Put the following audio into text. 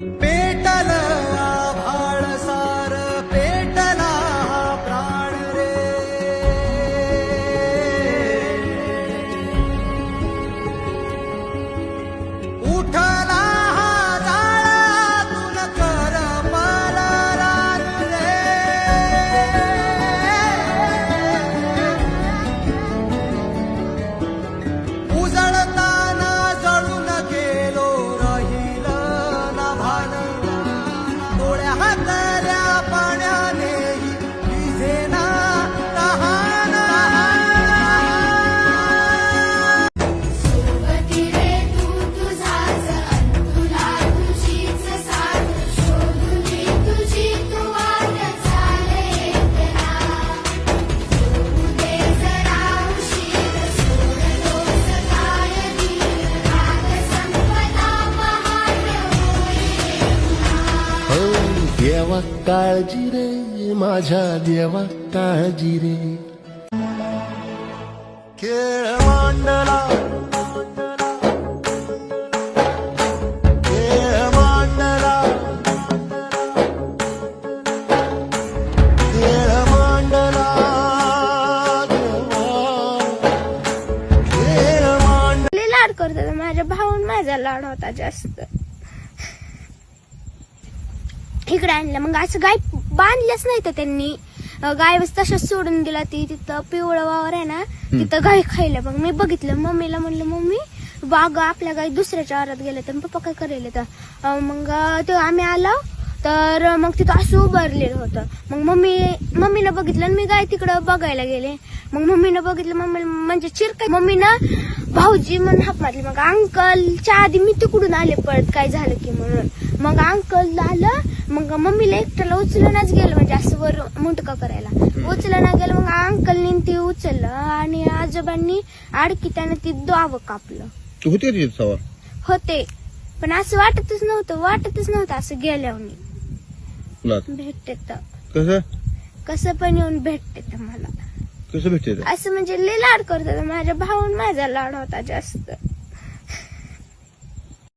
Baby. देवा काळजी रे माझ्या देवा काळजी रे. खेळ मांडला खेळ मांडला खेळ मांडला देवा खेळ मांड लय लाड करतात माझ्या भाऊन माझा लाड होता जास्त. इकडे आणलं. मग असं गाय बांधल्याच नाही तर त्यांनी. गाय बस तशाच सोडून गेला. ती तिथं पिवळं वावर आहे ना तिथं गाय खायला. मग मी बघितलं. मम्मीला म्हणलं मम्मी बाग आपल्या गाय दुसऱ्याच्या आरात गेल्या तर पप्पा काय करेल तर मग ते आम्ही आलो. तर मग तिथं असं उभारलेलं होतं. मग मम्मी मम्मीनं बघितलं आणि मी गाय तिकडं बघायला गेले. मग मम्मीनं बघितलं मम्मी म्हणजे चिरकाय मम्मीनं भाऊजी म्हणून हाक मारली मग अंकलच्या आधी मी तिकडून आले पळत काय झालं की म्हणून. मग अंकल आलं मग मम्मीला एकट्याला उचलूनच गेलं म्हणजे असं वर मुंटका करायला. उचलणं गेलं मग अंकलनी ती उचललं आणि आजोबांनी आडकी त्यानं ती दावं कापलं. तू होती का तिथे सवार? होते. पण असं वाटतच नव्हतं वाटतच नव्हतं असं गेल्यावर. तुला भेटते. तर कसं? कसं पण येऊन भेटते मला. कसं भेटते असं म्हणजे लय लाड करतात. माझ्या भाऊन माझा लाड होता जास्त.